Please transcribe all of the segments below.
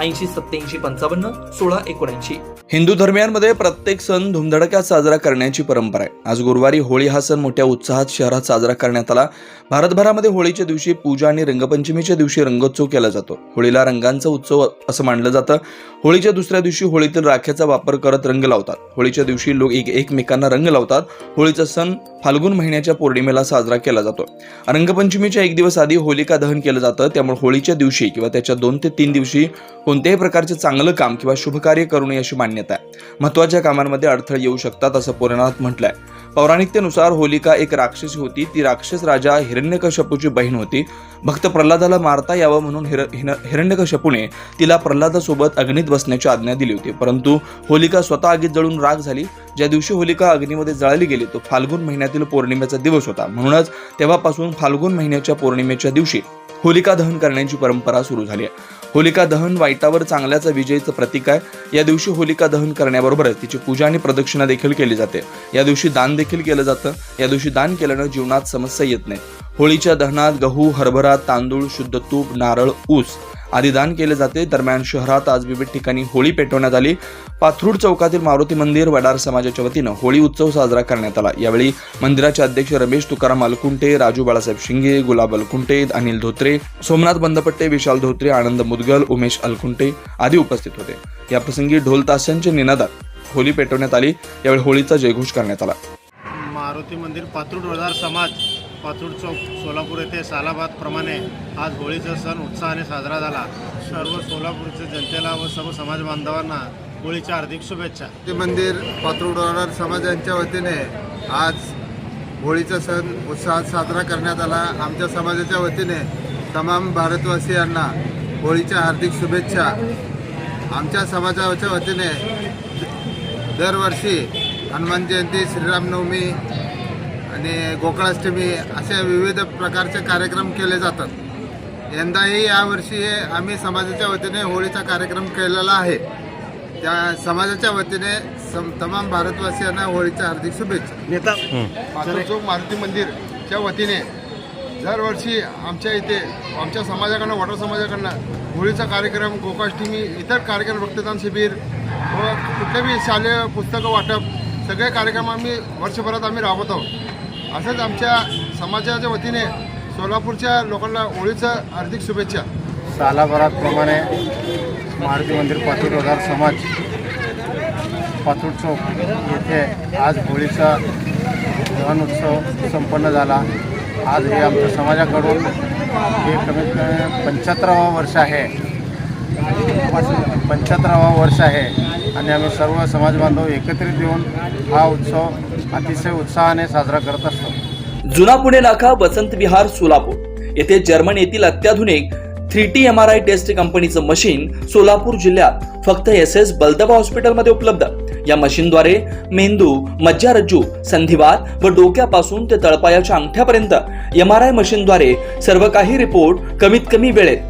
ऐंशी सत्याऐंशी पंचावन्न सोळा एकोणऐंशी. हिंदू धर्मियांमध्ये प्रत्येक सण धुमधडक्यात साजरा करण्याची परंपरा आहे. आज गुरुवारी होळी हा सण मोठ्या उत्साहात शहरात साजरा करण्यात आला. भारतभरामध्ये होळीच्या दिवशी पूजा आणि रंगपंचमीच्या दिवशी रंगोत्सव केला जातो. होळीला रंगांचा उत्सव असं मानलं जातं. होळीच्या दुसऱ्या दिवशी होळीतील राख्याचा वापर करत रंग लावतात. होळीच्या दिवशी लोक एक एकमेकांना रंग लावतात. होळीचा सण फाल्गुन महिन्याच्या पौर्णिमेला साजरा केला जातो. रंगपंचमीच्या एक दिवस आधी होलिका दहन केलं जातं. त्यामुळे होळीच्या दिवशी किंवा त्याच्या दोन ते तीन दिवशी कोणत्याही प्रकारचे चांगलं काम किंवा शुभ कार्य करू नये अशी मान्यता आहे. महत्त्वाच्या कामांमध्ये अडथळे येऊ शकतात असं पुराणात म्हटलंय. पौराणिकतेनुसार होलिका एक राक्षसी होती. ती राक्षस राजा हिरण्यकशपूची बहीण होती. भक्त प्रल्हादाला मारता यावं म्हणून हिर हिरण्यकशपूने तिला प्रल्हादासोबत अग्नीत बसण्याची आज्ञा दिली होती. परंतु होलिका स्वतः आगीत जळून राग झाली. ज्या दिवशी होलिका अग्नीमध्ये जळाली गेली तो फाल्गुन महिन्यातील पौर्णिमेचा दिवस होता. म्हणूनच तेव्हापासून फाल्गुन महिन्याच्या पौर्णिमेच्या दिवशी होलिका दहन करण्याची परंपरा सुरू झाली आहे. होलिका दहन वाईटावर चांगल्याचा विजयीचं प्रतीक आहे. या दिवशी होलिका दहन करण्याबरोबरच तिची पूजा आणि प्रदक्षिणा देखील केली जाते. या दिवशी दान देखील केलं जातं. या दिवशी दान केल्यानं जीवनात समस्या येत नाही. होळीच्या दहनात गहू हरभरा तांदूळ शुद्ध तूप नारळ ऊस आदी दान केले जाते. दरम्यान शहरात आज विविध ठिकाणी होळी पेटवण्यात आली. पाथरूड चौकातील मारुती मंदिर वडार समाजाच्या वतीनं होळी उत्सव साजरा करण्यात आला. यावेळी मंदिराचे अध्यक्ष रमेश तुकाराम अलकुंटे राजू बाळासाहेब शिंगे गुलाब अलकुंटे अनिल धोत्रे सोमनाथ बंदपट्टे विशाल धोत्रे आनंद मुदगल उमेश अलकुंटे आदी उपस्थित होते. याप्रसंगी ढोल ताशांच्या निनादात होळी पेटवण्यात आली. यावेळी होळीचा जयघोष करण्यात आला. मारुती मंदिर पाथरूड वडार समाज पात्रूड चौक सोलापूर येथे सालाबादप्रमाणे आज होळीचा सण उत्साहाने साजरा झाला. सर्व सोलापूरच्या जनतेला व सर्व समाज बांधवांना होळीच्या हार्दिक शुभेच्छा. ते मंदिर पात्रोडवार समाजांच्या वतीने आज होळीचा सण उत्साहात साजरा करण्यात आला. आमच्या समाजाच्या वतीने तमाम भारतवासियांना होळीच्या हार्दिक शुभेच्छा. आमच्या समाजाच्या वतीने दरवर्षी हनुमान जयंती श्रीरामनवमी आणि गोकुळाष्टमी असे विविध प्रकारचे कार्यक्रम केले जातात. यंदाही यावर्षी आम्ही समाजाच्या वतीने होळीचा कार्यक्रम केलेला आहे. त्या समाजाच्या वतीने सम तमाम भारतवासियांना होळीच्या हार्दिक शुभेच्छा. नेता चौक मारुती मंदिरच्या वतीने दरवर्षी आमच्या इथे आमच्या समाजाकडनं वडा समाजाकडनं होळीचा कार्यक्रम गोकाष्टमी इतर कार्यक्रम रक्तदान शिबिर व कुठल्याही शालेय पुस्तकं वाटप सगळे कार्यक्रम आम्ही वर्षभरात आम्ही राबवत आहोत. असंच आमच्या समाजाच्या वतीने सोलापूरच्या लोकांना होळीचं हार्दिक शुभेच्छा. सालाभरातप्रमाणे मारुती मंदिर पात्रूड रोजार समाज पात्रूड चौक येथे आज होळीचा दहन उत्सव संपन्न झाला. आज हे आमच्या समाजाकडून हे कमीत कमी पंच्याहत्तरावा वर्ष आहे. पंच्याहत्तरावा वर्ष आहे. आणि आम्ही सर्व समाजबांधव एकत्रित येऊन हा उत्सव अतिशय उत्साहाने साजरा करत असतो. जुना पुणे नाका वसंत विहार सोलापूर. येथे जर्मन येथील अत्याधुनिक three T M R I test कंपनीचं मशीन सोलापूर जिल्ह्यात फक्त एस एस बलदबा हॉस्पिटलमध्ये उपलब्ध. या मशीनद्वारे मेंदू मज्जारज्जू संधिवात व डोक्यापासून ते तळपायाच्या अंगठ्यापर्यंत एम आर आय मशीनद्वारे सर्व काही रिपोर्ट कमीत कमी वेळेत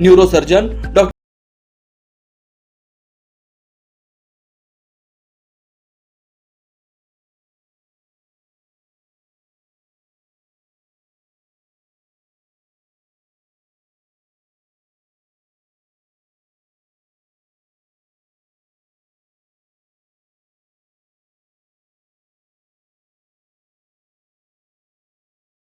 न्यूरोसर्जन डॉ.